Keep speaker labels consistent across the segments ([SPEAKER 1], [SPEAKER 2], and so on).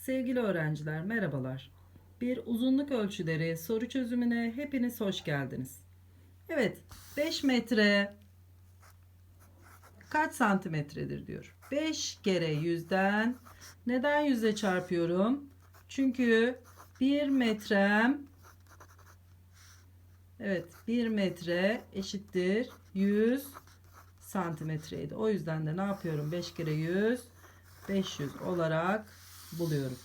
[SPEAKER 1] Sevgili öğrenciler merhabalar. Bir uzunluk ölçüleri soru çözümüne hepiniz hoş geldiniz. Evet 5 metre kaç santimetredir diyor. 5 kere yüzden neden yüze çarpıyorum? Çünkü 1 metrem evet 1 metre eşittir 100 santimetreydi. O yüzden de ne yapıyorum? 5 kere 100 500 olarak buluyorum.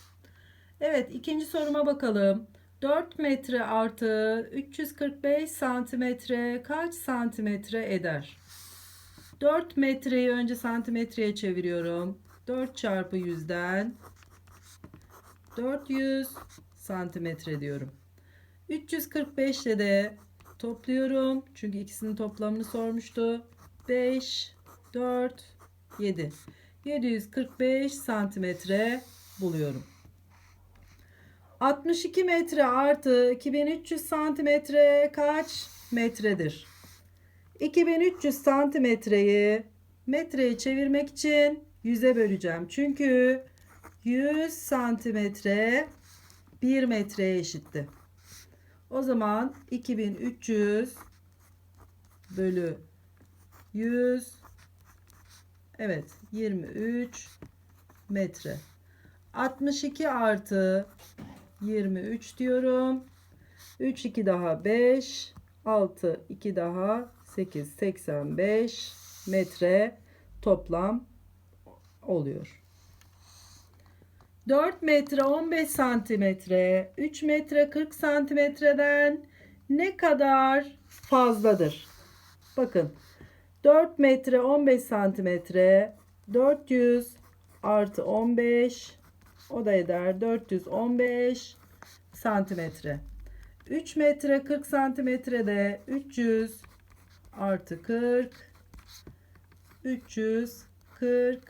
[SPEAKER 1] Evet ikinci soruma bakalım. 4 metre artı 345 santimetre kaç santimetre eder? 4 metreyi önce santimetreye çeviriyorum. 4 çarpı 100'den 400 santimetre diyorum. 345 ile de topluyorum. Çünkü ikisinin toplamını sormuştu. 5, 4, 7. 745 santimetre buluyorum. 62 metre artı 2300 santimetre kaç metredir? 2300 santimetreyi metreye çevirmek için 100'e böleceğim. Çünkü 100 santimetre 1 metreye eşitti. O zaman 2300 bölü 100 Evet 23 metre. 62 artı 23 diyorum. 3 2 daha 5 6 2 daha 8 85 metre toplam oluyor. 4 metre 15 santimetre 3 metre 40 santimetreden ne kadar fazladır? Bakın 4 metre 15 santimetre 400 artı 15 o da eder 415 santimetre. 3 metre 40 santimetrede 300 artı 40 340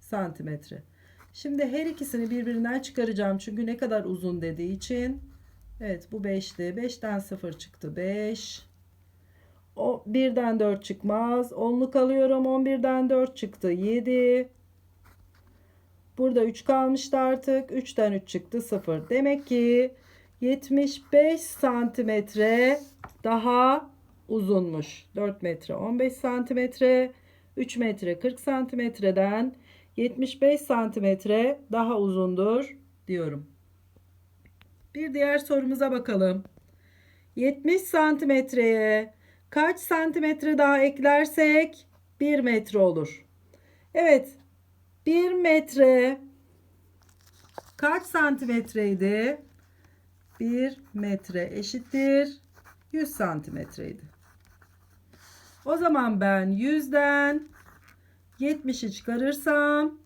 [SPEAKER 1] santimetre. Şimdi her ikisini birbirinden çıkaracağım. Çünkü ne kadar uzun dediği için. Evet bu 5'ti. 5'ten 0 çıktı. 5. O 1'den 4 çıkmaz. 10'luk alıyorum. 11'den 4 çıktı. 7. Burada 3 kalmıştı artık. 3'ten 3 çıktı. 0. Demek ki 75 santimetre daha uzunmuş. 4 metre 15 santimetre. 3 metre 40 santimetreden 75 santimetre daha uzundur diyorum. Bir diğer sorumuza bakalım. 70 santimetreye kaç santimetre daha eklersek 1 metre olur. Evet 1 metre kaç santimetreydi? 1 metre eşittir 100 santimetreydi. O zaman ben 100'den 70'i çıkarırsam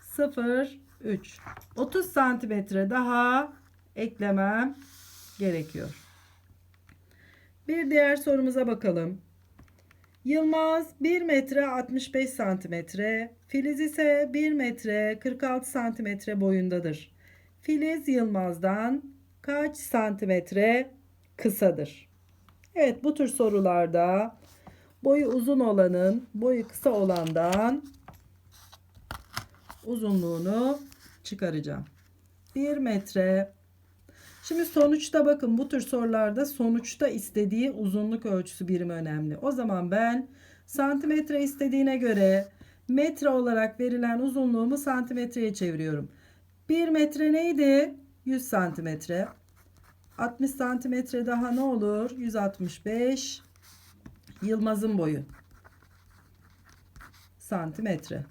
[SPEAKER 1] 0 3 30 santimetre daha eklemem gerekiyor. Bir diğer sorumuza bakalım. Yılmaz 1 metre 65 santimetre, Filiz ise 1 metre 46 santimetre boyundadır. Filiz Yılmaz'dan kaç santimetre kısadır? Evet bu tür sorularda boyu uzun olanın boyu kısa olandan uzunluğunu çıkaracağım. 1 metre Şimdi sonuçta bakın bu tür sorularda sonuçta istediği uzunluk ölçüsü birimi önemli. O zaman ben santimetre istediğine göre metre olarak verilen uzunluğumu santimetreye çeviriyorum. 1 metre neydi? 100 santimetre. 60 santimetre daha ne olur? 165 Yılmaz'ın boyu. Santimetre.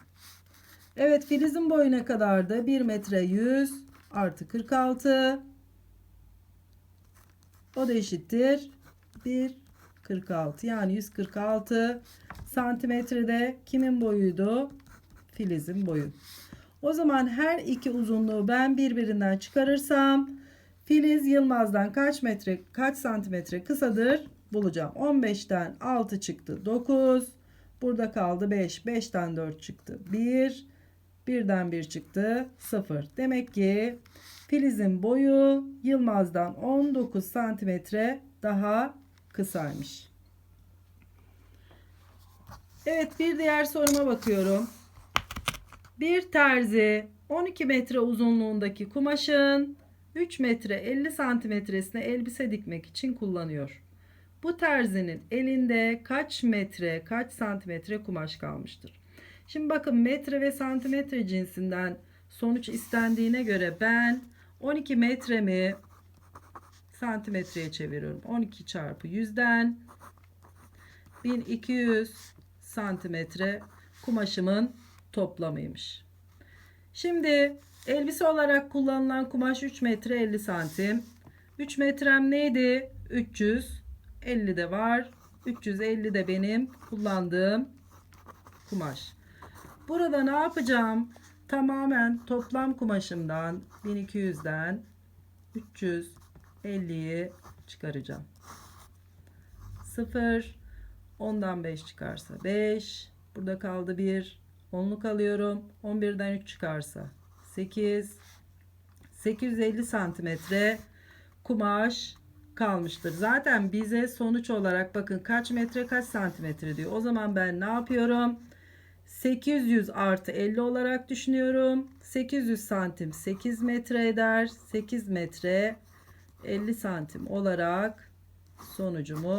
[SPEAKER 1] Evet Filiz'in boyu ne kadardı? 1 metre 100 artı 46 o da eşittir 1 46 yani 146 santimetrede kimin boyuydu? Filiz'in boyu. O zaman her iki uzunluğu ben birbirinden çıkarırsam Filiz Yılmaz'dan kaç metre kaç santimetre kısadır bulacağım. 15'ten 6 çıktı 9. Burada kaldı 5. 5'ten 4 çıktı 1. 1'den 1 çıktı 0. Demek ki Filiz'in boyu Yılmaz'dan 19 santimetre daha kısaymış. Evet bir diğer soruma bakıyorum. Bir terzi 12 metre uzunluğundaki kumaşın 3 metre 50 santimetresine elbise dikmek için kullanıyor. Bu terzinin elinde kaç metre kaç santimetre kumaş kalmıştır? Şimdi bakın metre ve santimetre cinsinden sonuç istendiğine göre ben 12 metremi santimetreye çeviriyorum. 12 çarpı 100'den 1200 santimetre kumaşımın toplamıymış. Şimdi elbise olarak kullanılan kumaş 3 metre 50 santim. 3 metrem neydi? 300. 50 de var. 350 de benim kullandığım kumaş. Burada ne yapacağım? Tamamen toplam kumaşımdan 1200'den 350'yi çıkaracağım. 0 10'dan 5 çıkarsa 5 burada kaldı 1 10'luk alıyorum 11'den 3 çıkarsa 8 850 santimetre kumaş kalmıştır. Zaten bize sonuç olarak bakın kaç metre kaç santimetre diyor. O zaman ben ne yapıyorum? 800 artı 50 olarak düşünüyorum. 800 santim 8 metre eder. 8 metre 50 santim olarak sonucumu